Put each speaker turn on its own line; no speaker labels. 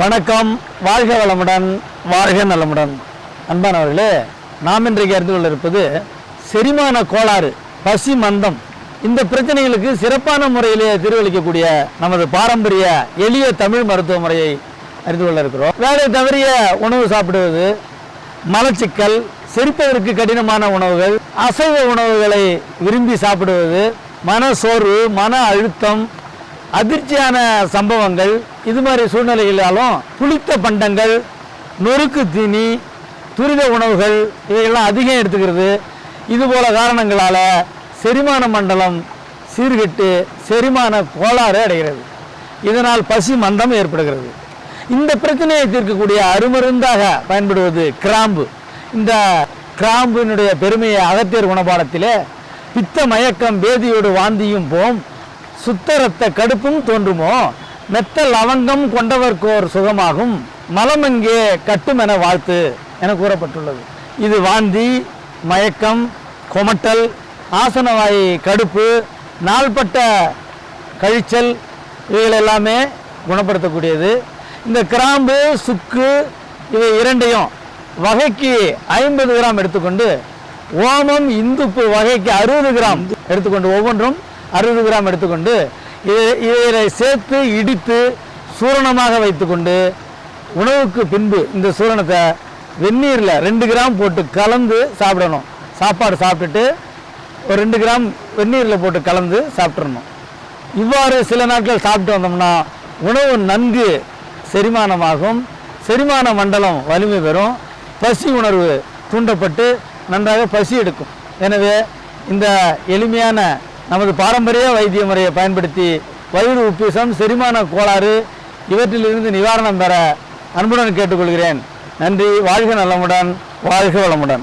வணக்கம். வாழ்க வளமுடன் வாழ்க நலமுடன். அன்பானவர்களே நாம் இன்றைக்கு அறிந்து கொள்ள இருப்பது செரிமான கோளாறு பசி மந்தம். இந்த பிரச்சனைகளுக்கு சிறப்பான முறையிலே தீர்வளிக்கக்கூடிய நமது பாரம்பரிய எளிய தமிழ் மருத்துவ முறையை அறிந்து கொள்ள இருக்கிறோம் வேலை தவறிய உணவு சாப்பிடுவது மலச்சிக்கல் செரிப்பதற்கு கடினமான உணவுகள் அசைவ உணவுகளை விரும்பி சாப்பிடுவது மன சோர்வு மன அழுத்தம் அதிர்ச்சியான சம்பவங்கள் இது மாதிரி சூழ்நிலைகளாலும் புளித்த பண்டங்கள் நொறுக்கு தீனி துரித உணவுகள் இவையெல்லாம் அதிகம் எடுத்துக்கிறது. இது போல காரணங்களால் செரிமான மண்டலம் சீர்கெட்டு செரிமான கோளாறு அடைகிறது. இதனால் பசி மந்தம் ஏற்படுகிறது. இந்த பிரச்சனையை தீர்க்கக்கூடிய அருமருந்தாக பயன்படுவது கிராம்பு. இந்த கிராம்பினுடைய பெருமையை அகத்தியர் குணபாடத்திலே பித்த மயக்கம் பேதியோடு வாந்தியும் போம் சுத்த ரத்த கடுப்பும் தோன்றுமோ? மெத்த லவங்கம் கொண்டவர்க்கோர் சுகமாகும். மலமெங்கே கட்டுமென வாழ்த்து என கூறப்பட்டுள்ளது. இது வாந்தி மயக்கம் கொமட்டல் ஆசனவாய் கடுப்பு நாள்பட்ட கழிச்சல் இவைகள் எல்லாமே குணப்படுத்தக்கூடியது. இந்த கிராம்பு சுக்கு இவை இரண்டையும் வகைக்கு ஐம்பது கிராம் எடுத்துக்கொண்டு ஓமம் இந்துப்பு வகைக்கு அறுபது கிராம் எடுத்துக்கொண்டு ஒவ்வொன்றும் அறுபது கிராம் எடுத்துக்கொண்டு இதை சேர்த்து இடித்து சூரணமாக வைத்துக்கொண்டு உணவுக்கு பின்பு இந்த சூரணத்தை வெந்நீரில் ரெண்டு கிராம் போட்டு கலந்து சாப்பிடணும். சாப்பாடு சாப்பிட்டுட்டு ஒரு ரெண்டு கிராம் வெந்நீரில் போட்டு கலந்து சாப்பிட்றணும் இவ்வாறு சில நாட்கள் சாப்பிட்டு வந்தோம்னா உணவு நன்கு செரிமானமாகும். செரிமான மண்டலம் வலிமை பெறும். பசி உணர்வு தூண்டப்பட்டு நன்றாக பசி எடுக்கும். எனவே இந்த எளிமையான நமது பாரம்பரிய வைத்திய முறையை பயன்படுத்தி வயிறு உப்பிசம் செரிமான கோளாறு இவற்றிலிருந்து நிவாரணம் பெற அன்புடன் கேட்டுக்கொள்கிறேன். நன்றி வாழ்க நலமுடன் வாழ்க வளமுடன்.